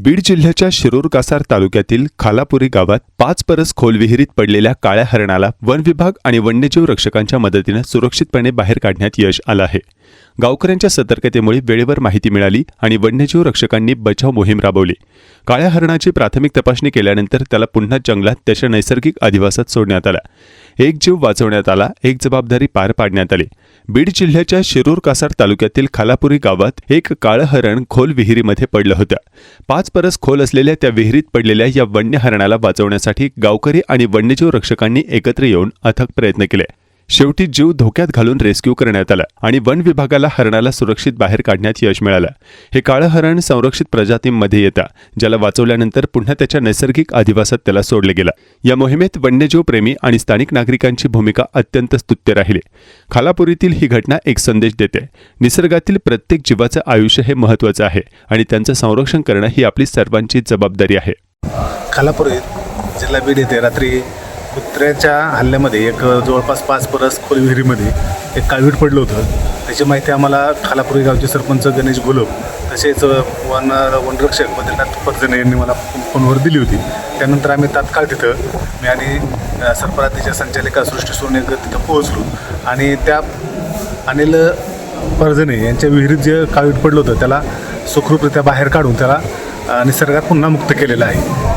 बीड जिल्ह्याच्या शिरूर कासार तालुक्यातील खालापुरी गावात पाच परस खोल विहिरीत पडलेल्या काळ्या हरणाला वन विभाग आणि वन्यजीव रक्षकांच्या मदतीनं सुरक्षितपणे बाहेर काढण्यात यश आलं आहे. गावकऱ्यांच्या सतर्कतेमुळे वेळेवर माहिती मिळाली आणि वन्यजीव रक्षकांनी बचाव मोहीम राबवली. काळ्या हरणाची प्राथमिक तपासणी केल्यानंतर त्याला पुन्हा जंगलात त्याच्या नैसर्गिक अधिवासात सोडण्यात आला. एक जीव वाचवण्यात आला एक जबाबदारी पार पाडण्यात आली. बीड जिल्ह्याच्या शिरूर कासार तालुक्यातील खालापुरी गावात एक काळं हरण खोल विहिरीमध्ये पडलं होतं. पाच परस खोल असलेल्या त्या विहिरीत पडलेल्या या वन्य हरणाला वाचवण्यासाठी गावकरी आणि वन्यजीव रक्षकांनी एकत्र येऊन अथक प्रयत्न केले. शेवटी जीव धोक्यात घालून रेस्क्यू करण्यात आला आणि वन विभागाला हरणाला सुरक्षित बाहेर काढण्यात यश मिळालं. हे काळं हरण संरक्षित प्रजातींमध्ये येतं ज्याला वाचवल्यानंतर पुन्हा त्याच्या नैसर्गिक अधिवासात त्याला सोडले गेलं. या मोहिमेत वन्यजीव प्रेमी आणि स्थानिक नागरिकांची भूमिका अत्यंत स्तुत्य राहिली. खालापुरीतील ही घटना एक संदेश देते. निसर्गातील प्रत्येक जीवाचं आयुष्य हे महत्त्वाचं आहे आणि त्यांचं संरक्षण करणं ही आपली सर्वांची जबाबदारी आहे. खालापुरीत जिल्हा बीड येथे रात्री कुत्र्याच्या हल्ल्यामध्ये एक जवळपास पाच परस खोल विहिरीमध्ये एक काळवीट पडलं होतं. त्याची माहिती आम्हाला खालापुरी गावचे सरपंच गणेश गोलब तसेच वन वनरक्षक बद्रीनाथ पर्जने यांनी मला फोनवर दिली होती. त्यानंतर आम्ही तात्काळ तिथं मी आणि सरपरातीच्या संचालिका सृष्टी सोनेकर तिथं पोहोचलो. आणि त्या अनिल पर्जने यांच्या विहिरीत जे काळवीट पडलं होतं त्याला सुखरूपरित्या बाहेर काढून त्याला निसर्गात पुन्हा मुक्त केलेलं आहे.